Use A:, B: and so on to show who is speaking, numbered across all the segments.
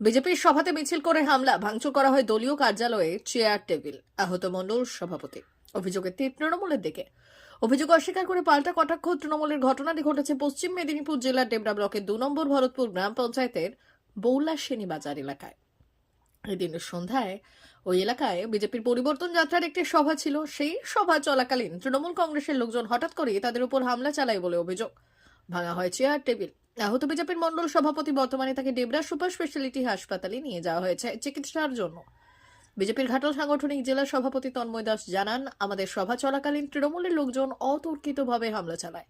A: বিজেপির সভাতে মিছিল করে হামলা, ভাঙচুর করা হয় দলীয় কার্যালয়ে চেয়ার টেবিল। আহত মণ্ডল সভাপতি। অভিযোগের তীর তৃণমূলের দিকে। অভিযোগ অস্বীকার করে পাল্টা কটাক্ষ তৃণমূলের ঘটনাটি ঘটেছে পশ্চিম মেদিনীপুর জেলার ডেবরা ব্লকের দু নম্বর ভরতপুর গ্রাম পঞ্চায়েতের বৌলা বাজার এলাকায়। এদিন সন্ধ্যায় ওই এলাকায় বিজেপির পরিবর্তন যাত্রার একটি সভা ছিল। সেই সভা চলাকালীন তৃণমূল কংগ্রেসের লোকজন হঠাৎ করে তাদের উপর হামলা চালায় বলে অভিযোগ। ভাঙা হয় চেয়ার টেবিল। আহত বিজেপির মণ্ডল সভাপতি বর্তমানে তাকে ডেবরা সুপার স্পেশালিটি হাসপাতালে নিয়ে যাওয়া হয়েছে চিকিৎসার জন্য। বিজেপির ঘাটাল সাংগঠনিক জেলা সভাপতি তন্ময় দাস জানান, আমাদের সভা চলাকালীন তৃণমূলের লোকজন অতর্কিতভাবে হামলা চালায়।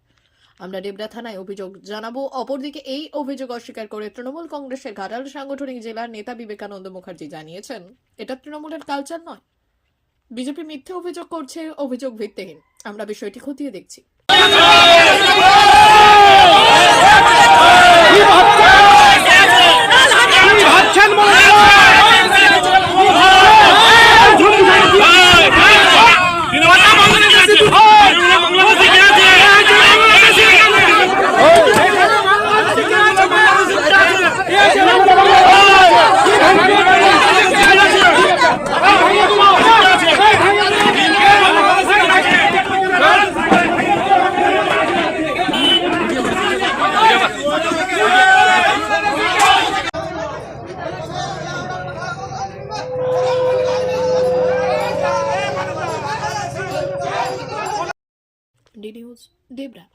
A: আমরা ডেবরা থানায় অভিযোগ জানাব, অপরদিকে এই অভিযোগ অস্বীকার করে তৃণমূল কংগ্রেসের ঘাটাল সাংগঠনিক জেলার নেতা বিবেকানন্দ মুখার্জি জানিয়েছেন, এটা তৃণমূলের কালচার নয়। বিজেপি মিথ্যে অভিযোগ করছে, অভিযোগ ভিত্তিহীন। আমরা বিষয়টি খতিয়ে দেখছি। continues Debra.